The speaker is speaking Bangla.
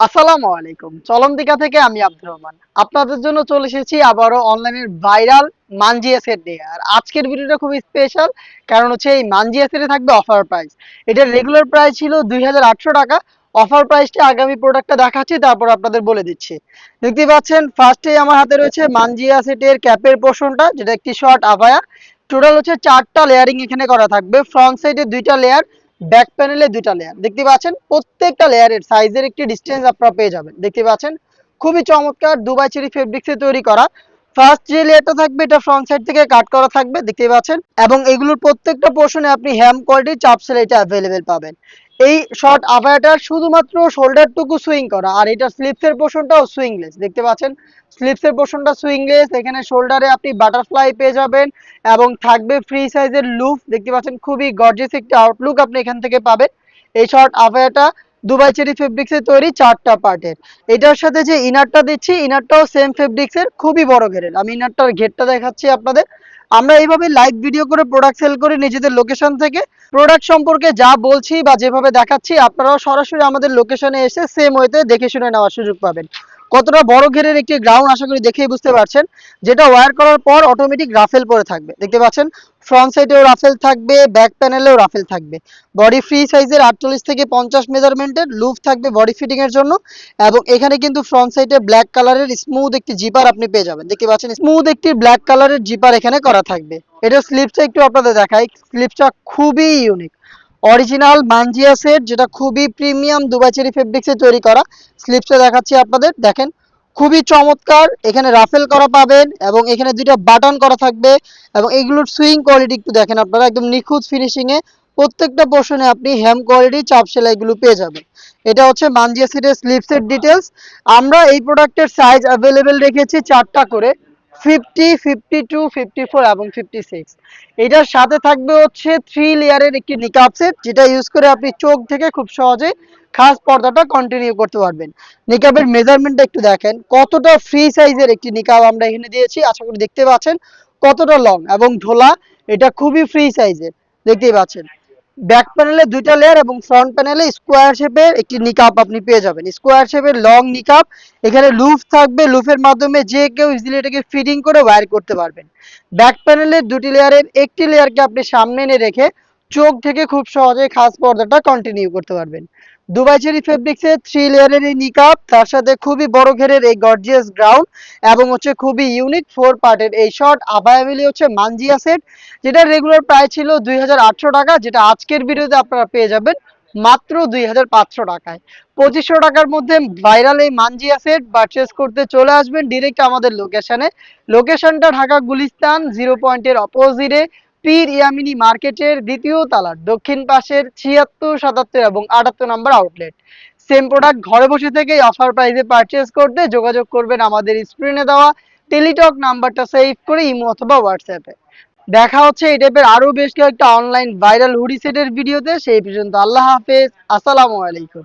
আসসালামু আলাইকুম। চলন্তিকা থেকে আমি আব্দুর রহমান। আপনাদের জন্য চলে এসেছি আবারও অনলাইনের ভাইরাল মানজিয়া সেট নিয়ে। আর আজকের ভিডিওটা খুবই স্পেশাল কারণ হচ্ছে এই মানজিয়া সেটে থাকবে অফার প্রাইস এটার রেগুলার প্রাইস ছিল দুই হাজার আটশো টাকা। অফার প্রাইসটা আগামী প্রোডাক্টটা দেখাচ্ছি, তারপর আপনাদের বলে দিচ্ছি। দেখতে পাচ্ছেন ফার্স্টে আমার হাতে রয়েছে মানজিয়া সেটের ক্যাপের পোর্শনটা যেটা একটি শর্ট আভায়া টোটাল হচ্ছে চারটা লেয়ারিং এখানে করা থাকবে। ফ্রন্ট সাইডে দুইটা লেয়ার ব্যাক প্যানেলে দুইটা লেয়ার দেখতে পাচ্ছেন, প্রত্যেকটা লেয়ারের সাইজের একটি ডিস্টেন্স আপনারা পেয়ে যাবেন। দেখতে পাচ্ছেন, খুবই চমৎকার দুবাই চেরি ফেব্রিক্সে তৈরি করা। ফার্স্ট যে লেয়ারটা থাকবে, এটা ফ্রন্ট সাইড থেকে কাট করা থাকবে, দেখতে পাচ্ছেন। এবং এগুলোর প্রত্যেকটা পোর্শনে আপনি হ্যাম কোয়ালিটির চাপ সেলাইটা অ্যাভেলেবেল পাবেন। এই শর্ট আপায়াটার শুধুমাত্র শোল্ডারটুকু সুইং করা। আর এটা স্লিপসের পোর্শনটাও সুইংলেস দেখতে পাচ্ছেন? স্লিপসের পোর্শনটা সুইংলেস এখানে শোল্ডারে আপনি বাটারফ্লাই পেয়ে যাবেন এবং থাকবে ফ্রি সাইজের লুপ দেখতে পাচ্ছেন? খুবই গর্জিয়াস একটা আউটলুক আপনি এখান থেকে পাবেন। এই শর্ট আভায়াটা দুবাই চেরি ফেব্রিক্সের তৈরি চারটা পার্টের এটার সাথে যে ইনারটা দিচ্ছি ইনারটাও সেম ফেব্রিক্সের খুবই বড় ঘেরের। আমি ইনারটার ঘেরটা দেখাচ্ছি আপনাদের। আমরা এইভাবে লাইভ ভিডিও করে প্রোডাক্ট সেল করি নিজেদের লোকেশন থেকে। প্রোডাক্ট সম্পর্কে যা বলছি বা যেভাবে দেখাচ্ছি, আপনারাও সরাসরি আমাদের লোকেশনে এসে সেম ওয়েতে দেখে শুনে নেওয়ার সুযোগ পাবেন। কতটা বড় ঘেরের একটি গ্রাউন্ড আশা করি দেখেই বুঝতে পারছেন, যেটা ওয়্যার করার পর অটোমেটিক রাফেল পরে থাকবে। দেখতে পাচ্ছেন ফ্রন্ট সাইডেও রাফেল থাকবে ব্যাক প্যানেলেও রাফেল থাকবে। বডি ফ্রি সাইজের আটচল্লিশ থেকে পঞ্চাশ মেজারমেন্টের লুফ থাকবে বডি ফিটিং এর জন্য, এবং এখানে কিন্তু ফ্রন্ট সাইডে ব্ল্যাক কালারের স্মুথ একটি জিপার আপনি পেয়ে যাবেন। দেখতে পাচ্ছেন স্মুথ একটি ব্ল্যাক কালারের জিপার এখানে করা থাকবে। এটা স্লিপসটা একটু আপনাদের দেখাই স্লিপসটা খুবই ইউনিক অরিজিনাল মানজিয়া সেট যেটা খুবই প্রিমিয়াম দুবাই চেরি ফেব্রিক্সে তৈরি করা। স্লিপসে দেখাচ্ছি আপনাদের। দেখেন, খুবই চমৎকার। এখানে রাফেল করা পাবেন এবং এখানে দুইটা বাটন করা থাকবে এবং এগুলোর সুইং কোয়ালিটি একটু দেখেন আপনারা। একদম নিখুঁত ফিনিশিং এ প্রত্যেকটা পোর্শনে আপনি হ্যাম কোয়ালিটি চাপ সেলাইগুলো পেয়ে যাবেন। এটা হচ্ছে মানজিয়া সেটের স্লিপসের ডিটেলস আমরা এই প্রোডাক্টের সাইজ অ্যাভেলেবেল রেখেছি চারটা করে। Fifty fifty two fifty four এবং ফিফটি সিক্স এটার সাথে থাকবে হচ্ছে থ্রি লেয়ারের একটি নিকাপ সেট যেটা ইউজ করে আপনি চোখ থেকে খুব সহজে খাস পর্দাটা কন্টিনিউ করতে পারবেন। নিকাবের মেজারমেন্টটা একটু দেখেন। কতটা ফ্রি সাইজের একটি নিকাব আমরা এখানে দিয়েছি, আশা করি দেখতে পাচ্ছেন। কতটা লং এবং ঢোলা, এটা খুবই ফ্রি সাইজের দেখতেই পাচ্ছেন। ব্যাক প্যানেলে দুইটা লেয়ার এবং ফ্রন্ট প্যানেলে স্কোয়ার শেপের একটি নিকাপ আপনি পেয়ে যাবেন। স্কোয়ার শেপের লং নিকাপ এখানে লুফ থাকবে। লুফের মাধ্যমে যে কেউ ইজিলি এটাকে ফিটিং করে ওয়্যার করতে পারবেন। ব্যাক প্যানেলের দুটি লেয়ারের একটি লেয়ারকে আপনি সামনে এনে রেখে চোখ থেকে খুব সহজে খাস পর্দাটা কন্টিনিউ করতে পারবেন। দুবাই চেরি ফেব্রিক্সের থ্রি লেয়ারের এই নিকাপ তার সাথে খুবই বড় ঘেরের এই গর্জিয়াস গ্রাউন্ড এবং হচ্ছে খুবই ইউনিক ফোর পার্টের এই শর্ট আবায়াবিলি হচ্ছে মানজিয়া সেট যেটা রেগুলার প্রায় ছিল দুই হাজার আটশো টাকা, যেটা আজকের ভিডিওতে আপনারা পেয়ে যাবেন মাত্র দুই হাজার পাঁচশো টাকায়। পঁচিশশো টাকার মধ্যে ভাইরাল এই মানজিয়া সেট পারচেস করতে চলে আসবেন ডিরেক্ট আমাদের লোকেশনে লোকেশনটা ঢাকা গুলিস্তান জিরো পয়েন্টের অপোজিটে পীর ইয়ামিনী মার্কেটের দ্বিতীয় তালার দক্ষিণ পাশের ছিয়াত্তর, সাতাত্তর এবং আটাত্তর নম্বর আউটলেট সেম প্রোডাক্ট ঘরে বসে থেকে অফার প্রাইসে পারচেস করতে যোগাযোগ করবেন আমাদের স্ক্রিনে দেওয়া টেলিটক নাম্বারটা সেভ করে ইমো অথবা হোয়াটসঅ্যাপে দেখা হচ্ছে এই টাইপের আরও বেশ কয়েকটা অনলাইন ভাইরাল হুডি সেটের ভিডিওতে সেই পর্যন্ত আল্লাহ হাফেজ। আসসালামু আলাইকুম।